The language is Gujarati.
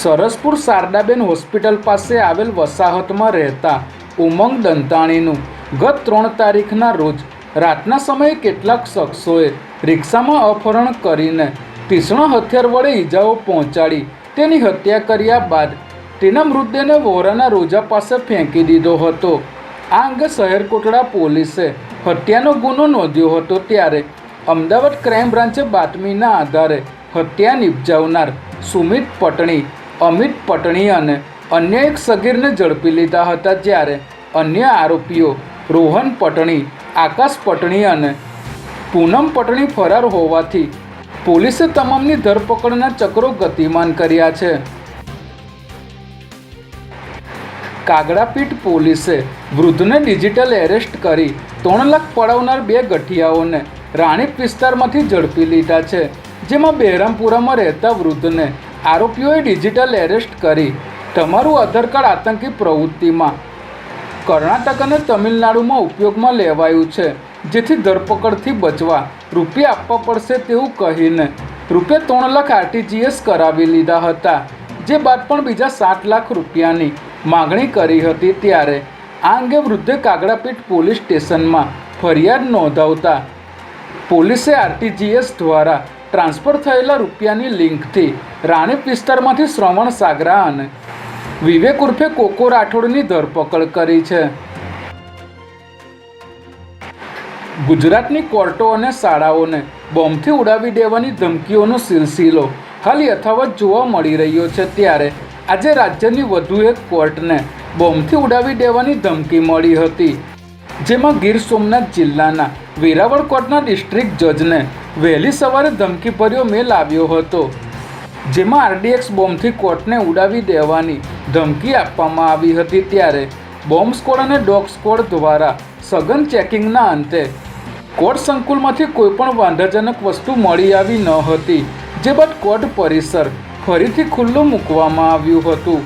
સરસપુર શારદાબેન હોસ્પિટલ પાસે આવેલ વસાહતમાં રહેતા ઉમંગ દંતાણીનું ગત ત્રણ તારીખના રોજ રાતના સમયે કેટલાક શખ્સોએ રિક્ષામાં અપહરણ કરીને તીક્ષ્ણ હથિયાર વડે ઈજાઓ પહોંચાડી તેની હત્યા કર્યા બાદ તેના મૃતદેહને વોરાના રોજા પાસે ફેંકી દીધો હતો. આ અંગે શહેર કોટડા પોલીસે હત્યાનો ગુનો નોંધ્યો હતો ત્યારે અમદાવાદ ક્રાઇમ બ્રાન્ચે બાતમીના આધારે હત્યા નિપજાવનાર સુમિત પટણી અમિત પટણી અને અન્ય એક સગીરને ઝડપી લીધા હતા જ્યારે અન્ય આરોપીઓ રોહન પટણી, આકાશ પટણી અને પૂનમ પટણી ફરાર હોવાથી પોલીસે તમામની ધરપકડના ચક્રો ગતિમાન કર્યા છે. કાગડાપીઠ પોલીસે વૃદ્ધને ડિજિટલ એરેસ્ટ કરી ત્રણ લાખ પડાવનાર બે ગઠિયાઓને રાણીપ વિસ્તારમાંથી ઝડપી લીધા છે, જેમાં બહેરામપુરામાં રહેતા વૃદ્ધને આરોપીઓએ ડિજિટલ એરેસ્ટ કરી તમારું આધાર કાર્ડ આતંકી પ્રવૃત્તિમાં. કર્ણાટક અને તમિલનાડુમાં ઉપયોગમાં લેવાયું છે, જેથી ધરપકડથી બચવા રૂપિયા આપવા પડશે તેવું કહીને રૂપિયા ત્રણ લાખ આરટીજીએસ કરાવી લીધા હતા, જે બાદ પણ બીજા સાત લાખ રૂપિયાની માગણી કરી હતી ત્યારે. આ અંગે વૃદ્ધે કાગડાપીઠ પોલીસ સ્ટેશનમાં ફરિયાદ નોંધાવતા પોલીસે આરટીજીએસ દ્વારા ટ્રાન્સફર થયેલા રૂપિયાની લિંકથી રાણીપ વિસ્તારમાંથી શ્રવણ સાગરા અને વિવેક ઉર્ફે કોકો રાઠોડની ધરપકડ કરી છે. ગુજરાતની કોર્ટો અને શાળાઓને બોમ્બથી ઉડાવી દેવાની ધમકીઓનો સિલસિલો હાલ યથાવત જોવા મળી રહ્યો છે ત્યારે આજે રાજ્યની વધુ એક કોર્ટને બોમ્બથી ઉડાવી દેવાની ધમકી મળી હતી, જેમાં ગીર સોમનાથ જિલ્લાના વેરાવળ કોર્ટના ડિસ્ટ્રિક્ટ જજને વહેલી સવારે ધમકીભર્યો મેલ આવ્યો હતો, જેમાં આરડીએક્સ બોમ્બથી કોર્ટને ઉડાવી દેવાની ધમકી આપવામાં આવી હતી ત્યારે બોમ્બ સ્કોડ અને ડોગ સ્કોડ દ્વારા સઘન ચેકિંગના અંતે કોર્ટ સંકુલમાંથી કોઈપણ વાંધાજનક વસ્તુ મળી આવી ન હતી, જે બાદ કોર્ટ પરિસર ફરીથી ખુલ્લું મૂકવામાં આવ્યું હતું.